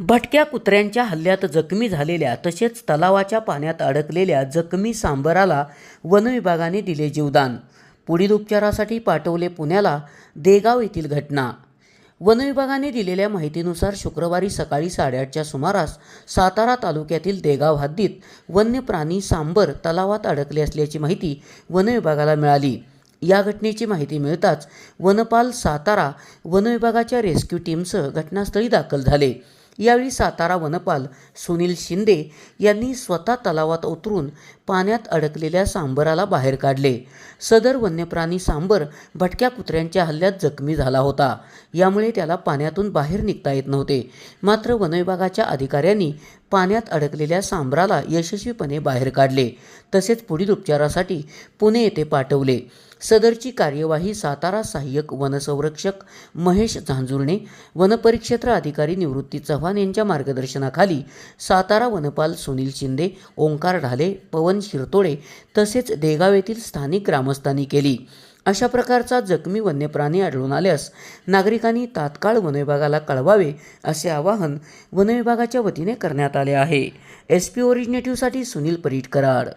भटक्या कुत्र्यांच्या हल्ल्यात जखमी झालेल्या तसेच तलावाच्या पाण्यात अडकलेल्या जखमी सांबराला वनविभागाने दिले जीवदान. पुढील उपचारासाठी पाठवले पुण्याला देगाव येथील घटना. वनविभागाने दिलेल्या माहितीनुसार शुक्रवारी सकाळी साडेआठच्या सुमारास सातारा तालुक्यातील देगाव हद्दीत वन्य प्राणी सांबर तलावात अडकले असल्याची माहिती वनविभागाला मिळाली. या घटनेची माहिती मिळताच वनपाल सातारा वनविभागाच्या रेस्क्यू टीमसह घटनास्थळी दाखल झाले. यावेळी सातारा वनपाल सुनील शिंदे यांनी स्वतः तलावात उतरून पाण्यात अडकलेल्या सांबराला बाहेर काढले. सदर वन्यप्राणी सांबर भटक्या कुत्र्यांच्या हल्ल्यात जखमी झाला होता. यामुळे त्याला पाण्यातून बाहेर निघता येत नव्हते. मात्र वनविभागाच्या अधिकाऱ्यांनी पाण्यात अडकलेल्या सांबराला यशस्वीपणे बाहेर काढले. तसेच पुढील उपचारासाठी पुणे येथे पाठवले. सदरची कार्यवाही सातारा सहाय्यक वनसंरक्षक महेश झांजुर्णे वनपरिक्षेत्र अधिकारी निवृत्ती चव्हाण यांच्या मार्गदर्शनाखाली सातारा वनपाल सुनील शिंदे ओंकार ढाले पवन शिरतोडे तसेच देगाव येथील स्थानिक ग्रामस्थांनी केली. अशा प्रकारचा जखमी वन्यप्राणी आढळून आल्यास नागरिकांनी तात्काळ वनविभागाला कळवावे असे आवाहन वनविभागाच्या वतीने करण्यात आले आहे. एस पी ओरिजिनेटिव्हसाठी सुनील परीटकराड.